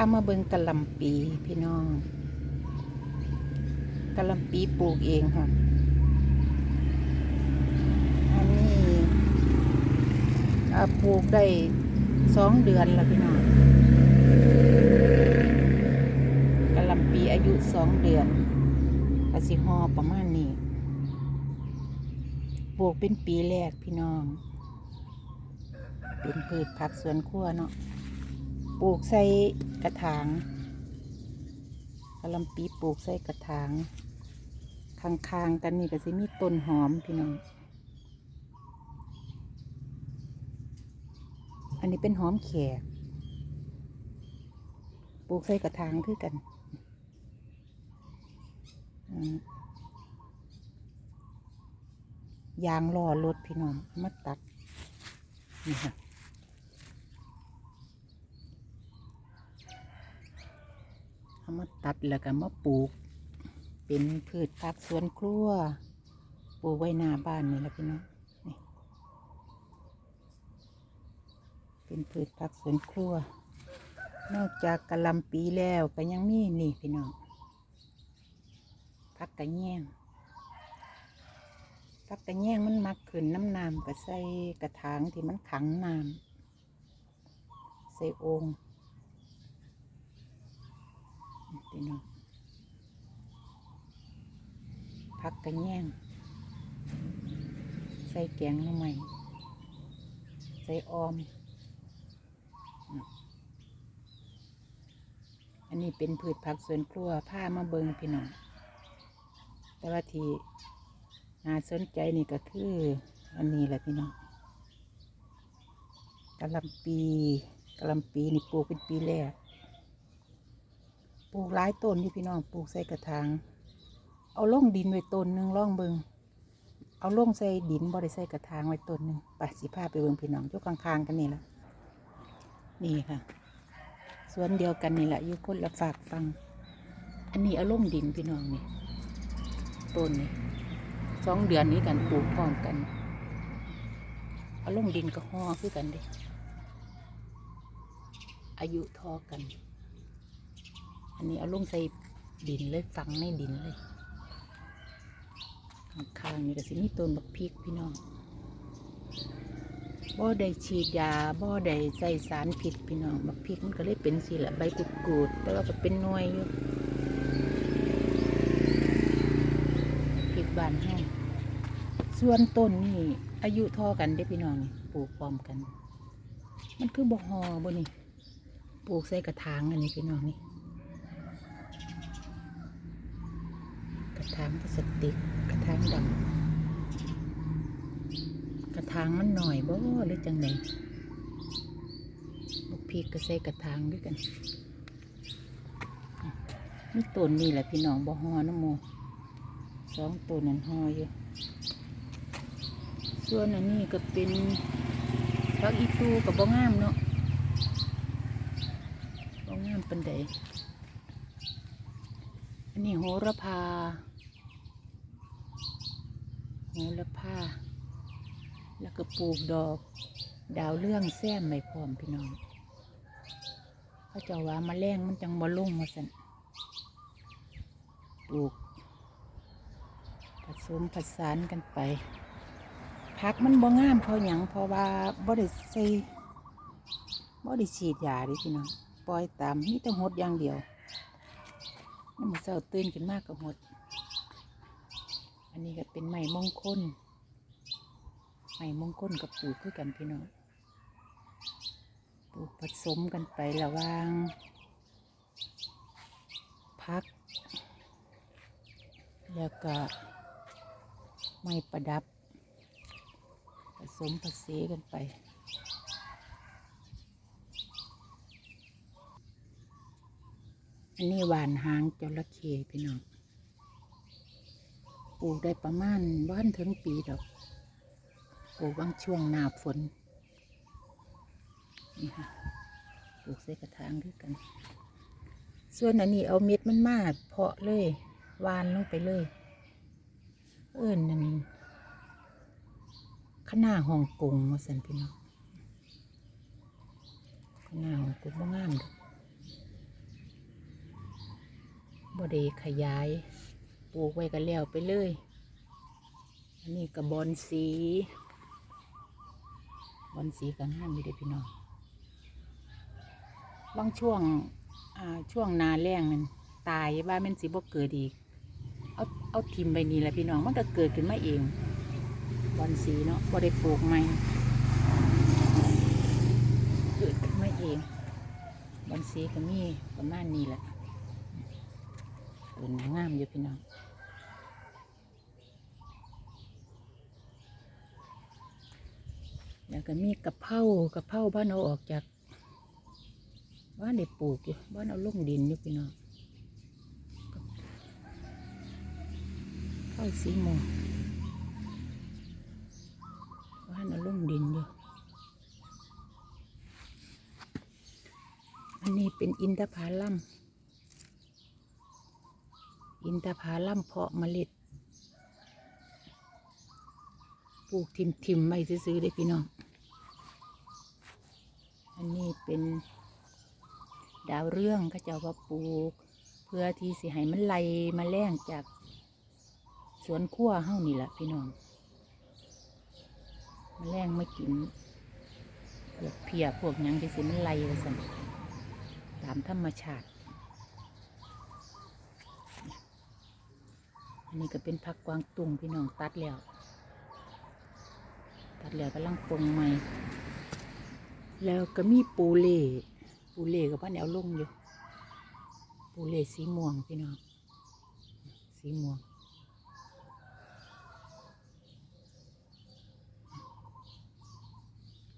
ามาเบิงกะลำปีพี่น้องกะลำปีปลูกเองค่ะ อันนี้ปลูกได้สองเดือนแล้วพี่น้องกะลำปีอายุสองเดือนกสิฮอประมาณนี้ปลูกเป็นปีแรกพี่น้อง เป็นพืชผักสวนครัวเนาะ ปลูกใส่กระถางกะลำปีปลูกใส่กระถางข้างๆกันนี่ก็สิมีต้นหอมพี่น้อง อันนี้เป็นหอมแขก ปลูกใส่กระถางคือกันยางล่อรถพี่น้องมาตัดนี่ค่ะ เอามาตัดแล้วก็มาปลูก เป็นพืชผักสวนครัว ปลูกไว้หน้าบ้านนี่แหละพี่น้องนี่เป็นพืชผักสวนครัว นอกจากกะลำปีแล้วก็ยังมีนี่พี่น้องผักกระแยงผักกระแยงมันมักขึ้นน้ำน้ำก็ใส่กระถางที่มันขังน้ำใส่องค์ พี่น้องพักกระแยงใส่แกงหน่อไม้ใส่ออม อันนี้เป็นพืชผักสวนครัวผ้ามาเบิงพี่น้อง แต่ว่าทีน่าสนใจนี่ก็คือ อันนี้แหละพี่น้องกะลำปีกะลำปีนี่ปลูกเป็นปีแรก ปลูกหลายต้นที่พี่น้องปลูกใส่กระถาง เอาล่งดินไว้ต้นหนึ่งล่องเบิงเอาล่งใส่ดินบ่ได้ใส่กระถางไว้ต้นหนึ่งไปสิพาไปเบิงพี่น้องอยู่ข้างๆกันนี่แหละนี่ค่ะ สวนเดียวกันนี่แหละอยู่คนละฝากฟัง อันนี้เอาล่งดินพี่น้องนี่ต้นนี่สองเดือนนี้กันปลูกพร้อมกันเอาล่งดินก็ห่อคือกันเด้อายุทอกัน อันนี้เอาลงใส่ดินเลยฝังในดินเลย ข้างๆนี่ก็สิมีต้นบักพริกพี่น้องบ่ได้ฉีดยาบ่ได้ใส่สารพิษพี่น้องบักพริกมันก็เลยเป็นสิละใบกุดกูดๆแต่ว่าก็เป็นน่วยอยู่พริกบานเฮาส่วนต้นนี่อายุท่อกันเด้พี่น้องนี่ปลูกพร้อมกัน มันคือบ่ฮอบ่นี่ปลูกใส่กระถางอันนี้พี่น้องนี่ กระ ถางพลาสติกกระถางดำกระถางมันหน่อยบ่หรือจังไดบุกพีกก็ใสกระถางด้วยกันนี่ต้นนี่แหละพี่น้องบ่ฮอน้ำโมสองต้นนั้นฮออยู่ส่วนอันนี้ก็เป็นพักอีตูกับบ่งามเนาะบ่งามเป็นไดอันนี้โหระพา หระพาแล้วก็ปลูกดอก ดาวเรื่องแซมไม่พร้อมพี่น้องเขาจะว่ามาแรงมันจังบ่ลงมาสันปลูกผสมผสานกันไปพักมันบ่งามเพราะหยังเพราะว่าบ่ได้ใส่บ่ได้ฉีดยาดิพี่น้องปล่อยตามนี่แต่หดอย่างเดียวน้ำมันเสาตื่นขึ้นมากกับหด อันนี้ก็เป็นไม้มงคลไม้มงคลกับปลูกคือกันพี่น้องปลูกผสมกันไประว่างพัก แล้วก็ไม้ประดับ ผสมผสานกันไปอันนี้หวานหางจระเข้พี่น้อง ปลูกได้ประมาณบ้านถึงปีดอกปลูกบางช่วงหนาฝนนี่ค่ะปลูกใส่กระถางด้วยกัน ส่วนอันนี้เอาเม็ดมันมาเพาะเลยวานลงไปเลย เอิ้นนั่นข้าหน้าฮ่องกงมาสันพี่น้องข้าหน้าฮ่องกงบ่งามดอกบ่ได้ขยาย ลูกไว้กันแล้วไปเลย อันนี้กับบอนสี บอนสีกันห้ามอยู่เด้พี่น้องบางช่วงอ่าช่วงนาแรงนั่นตายว่ามันสิบ่เกิดอีก เอาเอาทิมไปนี่แหละพี่น้องมันก็เกิดขึ้นมาเอง บอนสีเนาะบ่ได้ปลูกใหม่เกิดขึ้นมาเอง บอนสีก็มีประมาณนี้แหละ ป็นงามอยู่พี่น้องแล้วก็มีกระเพรากระเพราบ้านเอาออกจากบ้านได้ปลูกอยู่บ้านเอาลงดินอยู่พี่น้องข้าวสีหมองบ้านเอาลงดินอยู่อันนี้เป็นอินทผลัม อินทผลัมเพาะเมล็ด ปลูกทิมทิมๆไม่ซื้อๆได้พี่น้อง อันนี้เป็นดาวเรื่องก็เจ้าก็ปลูก เพื่อที่สิให้มันไหลมาแล้งจากสวนขั้วเฮ้านี่แหละพี่น้องมาแล้งไม่กินพวกเพียพวกยังที่สิมันไหล่ว่าสันตามธรรมชาติ อันนี้ก็เป็นผักกวางตุงพี่น้องตัดแล้ว ตัดแล้วกำลังปงใหม่ แล้วก็มีปูเล่ปูเล่กับพ่อแนวลงอยู่ ปูเล่สีม่วงพี่น้อง สีม่วง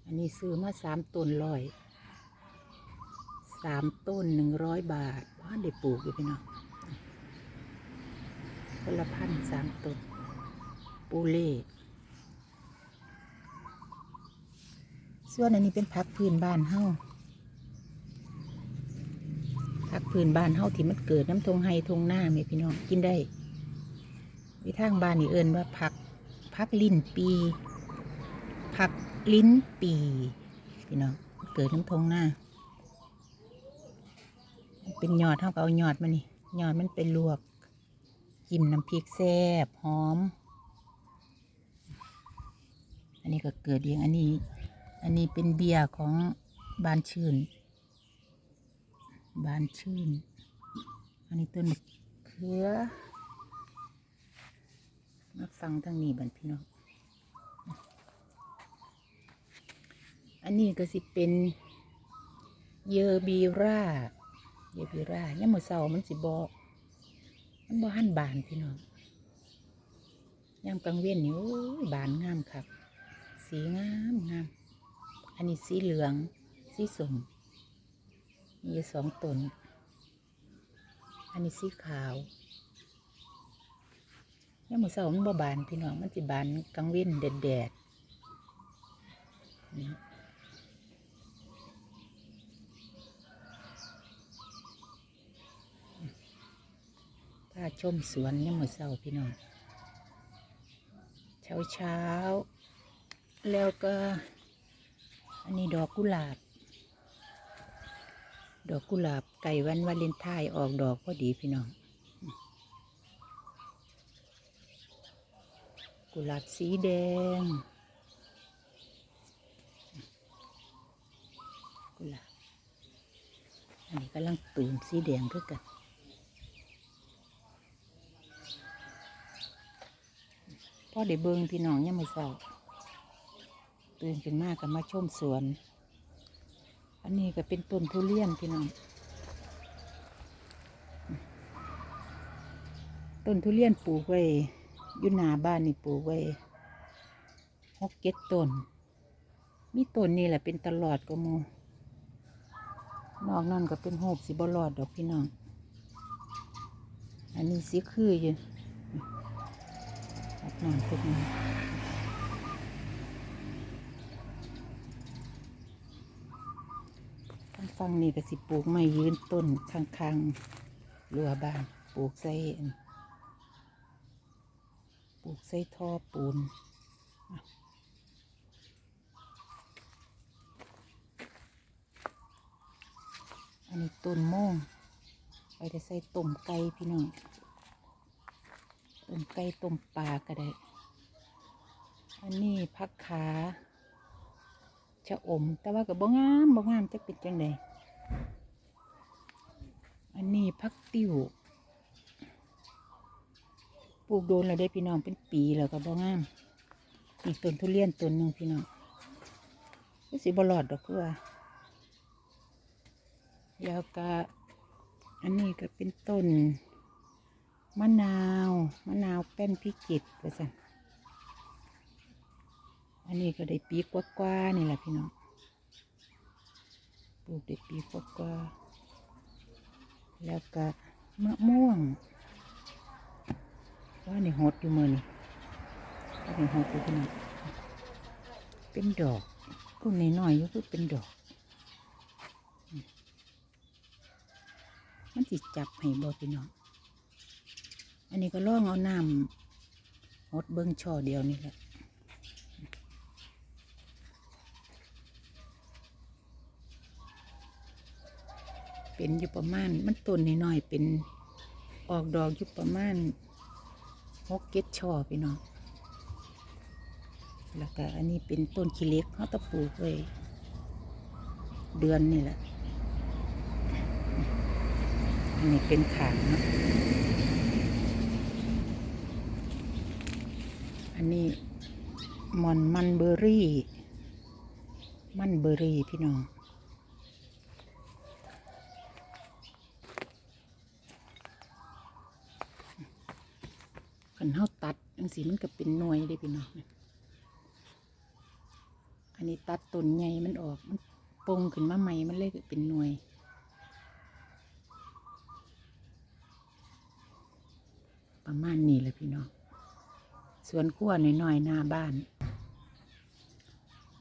อันนี้ซื้อมาสามต้นร้อยสามต้นหนึ่งร้อยบาทพ่อได้ปลูกอยู่พี่น้อง คนละพันสามต้นปูเล่ส่วนอันนี้เป็นผักพื้นบ้านเฮาผักพื้นบ้านเฮาที่มันเกิดน้ำทงไฮทงหน้าแม่พี่น้องกินได้วิทางบ้านนี่เอิ้นว่าผักผักลิ้นปีผักลิ้นปีพี่น้องเกิดน้ำทงหน้า เป็นยอดเท่ากับเอายอดมานี่ยอดมันเป็นลวก จิ้มน้ำพริกแซ่บหอม อันนี้ก็เกิดเองอันนี้ อันนี้เป็นเบียร์ของบานชื่น บานชื่น อันนี้ต้นมะเขือ มาฟังทางนี้บันพี่น้อง อันนี้ก็สิเป็นเยอบีราเยอบีราเนี่ยมมือเสามันสิบอก มันบ่หันบานพี่น้องยามกลางเว้นนี่โอ้ยบานงามครับ สีงามงาม อันนี้สีเหลือง สีส้มมีสองตน อันนี้สีขาวนี่ยามมือเสามันบ่บานพี่น้องมันสิบานกลางเว้นแดดแดดนี่าชมสวนนี่ยามมือเสาพี่น้องเช้าเช้าๆแล้วก็ อันนี้ดอกกุหลาบ ดอกกุหลาบไก่วันวาเลนไทน์ออกดอกพอดีพี่น้อง กุหลาบสีแดง กุหลาบ อันนี้กำลังตูมสีแดงคือกัน พ่อได้เบิงพี่น้องยังไม่เศร้าตื่นขึ้นมาก็มาชมสวน อันนี้ก็เป็นต้นทุเรียนพี่น้อง ต้นทุเรียนปลูกไว้อยู่หน้าบ้านนี่ปลูกไว้หกเจ็ดต้น มีต้นนี่แหละเป็นตลอดก็โมนอกนั่นก็เป็นโหบสิบรอดดอกพี่น้อง อันนี้สีคืออยู่ น่อยพวกนี้ทางฝั่งนี่ก็สิปลูกไม้ยืนต้นข้างๆเรือบ้านปลูกใส่ปลูกใส่ท่อปูนอันนี้ต้นโม่งไปได้ใส่ต้มไก่พี่น้อง ต้มไก่ต้มปลาก็ได้ อันนี้ผักขาชะอม แต่ว่าก็บ่งามบ่งามจะเป็นจังไดอันนี้ผักติ้วปลูกโดนแล้วได้พี่น้องเป็นปีแล้วก็บ่งามอีกต้นทุเรียนต้นหนึ่งพี่น้องก็สิบ่รอดดอกคือว่าแล้วก็อันนี้ก็เป็นต้น มะนาว มะนาวแป้นพิจิตรว่าซั่นอันนี้ก็ได้ปีกว่าๆนี่แหละพี่น้องปลูกได้ปีกว่าๆแล้วก็มะม่วง ว่านี่หดอยู่มือนี่ว่านี่หดอยู่พี่น้องเป็นดอกต้นน้อยๆก็คือเป็นดอก มันจิจับให้บอพี่น้อง อันนี้ก็ล่องเอาน้ำหดเบิ้งช่อเดียวนี่แหละเป็นอยู่ประมาณ มันต้นน้อยๆเป็นออกดอกอยู่ประมาณหกเก็ดช่อพี่น้องแล้วก็อันนี้เป็นต้นขี้เล็กเขาตะปลูกไว้เดือนนี่แหละ อันนี้เป็นขางเนาะ อันนี้มอนมันเบอร์รี่ มันเบอร์รี่พี่น้องขันเฮาตัดจังสีมันก็เป็นหน่วยเลยพี่น้องอันนี้ตัดต้นใหญ่มันออกมันปงขึ้นมาใหม่มันเลยเป็นหน่วยประมาณนี้แหละพี่น้อง สวนขั้วหน่อยๆหน้าบ้าน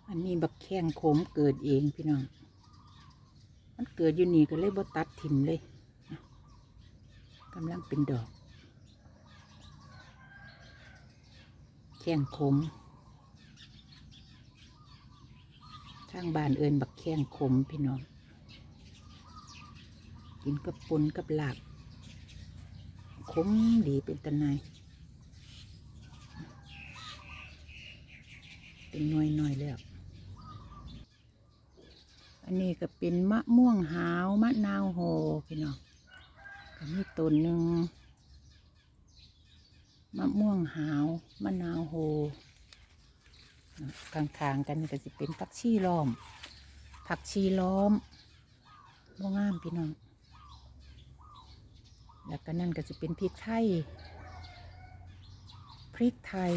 อันนี้บักแข้งโขมเกิดเองพี่น้อง มันเกิดอยู่นี่ก็เลยบ่ตัดถิ่มเลยกำลังเป็นดอก แข้งขมทางบ้านเอินบักแข้งขมพี่น้อง กินกับปนกับหลาบขมดีเป็นตะนาย เป็นหน่วยหน่อยๆแล้ว อันนี้ก็เป็นมะม่วงหาวมะนาวโหพี่น้องก็มีต้นหนึ่งมะม่วงหาวมะนาวโหข้างๆกันก็จะเป็นผักชีล้อม ผักชีล้อมบ่งามพี่น้อง แล้วก็นั่นก็จะเป็นพริกไทย พริกไทย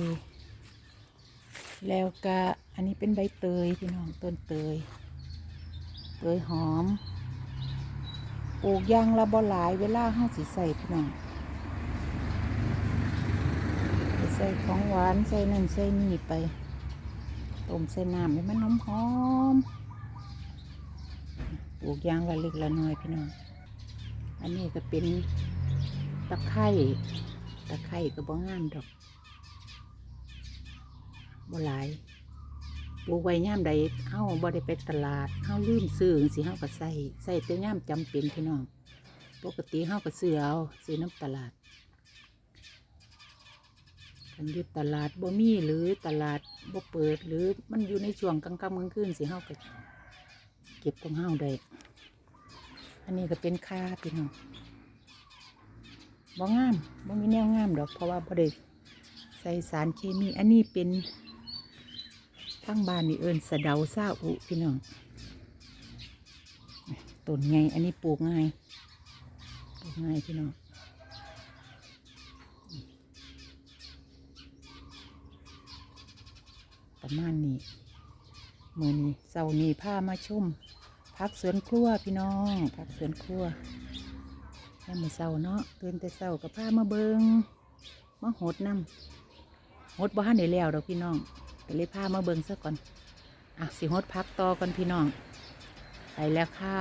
แล้วก็อันนี้เป็นใบเตยพี่น้องต้นเตย เตยหอม ปลูกยางละบ่หลายเวลาห้าสิใส่พี่น้องใส่ของหวานใส่นั่นใส่นี่ไปต้มใส่น้ำให้มันหอมหอมปลูกยางละเล็กละน้อยพี่น้อง อันนี้ก็เป็นตะไคร่ตะไคร่ก็บ่งามดอก บ่หลายปลูกไว้ย่ามใดเฮาบ่ได้ไปตลาดเฮาลืมซื้อสิเฮาก็ใส่ใส่แต่ย่ามจำเป็นพี่น้อง ปกติเฮาก็ซื้อเอาซื้อน้ำตลาดคันอยู่ตลาดบ่มีหรือตลาดบ่เปิดหรือมันอยู่ในช่วงกลางค่ำกลางคืนสิเฮาก็เก็บของเฮาได้อันนี้ก็เป็นค่าพี่น้องบ่งามบ่มีแนวงามดอกเพราะว่าบ่ได้ใส่สารเคมี อันนี้เป็น ทั้งบ้านนี่เอิญสะเดาซาอุพี่น้องต้นไงอันนี้ปลูกง่ายปลูกง่ายพี่น้องประมาณนี้มือนี้เสาร์นี้พามาชุมพักสวนครัวพี่น้องพักสวนครัวแค่มือเศร้าเนาะเตื่นแต่เศร้ากับผ้ามาเบิงมาหดน้ำหดบ้านได้แล้วดอกพี่น้อง ก็เลยพามาเบิงซะก่อน อะสิหดพักต่อก่อนพี่น้อง ไปแล้วค่ะ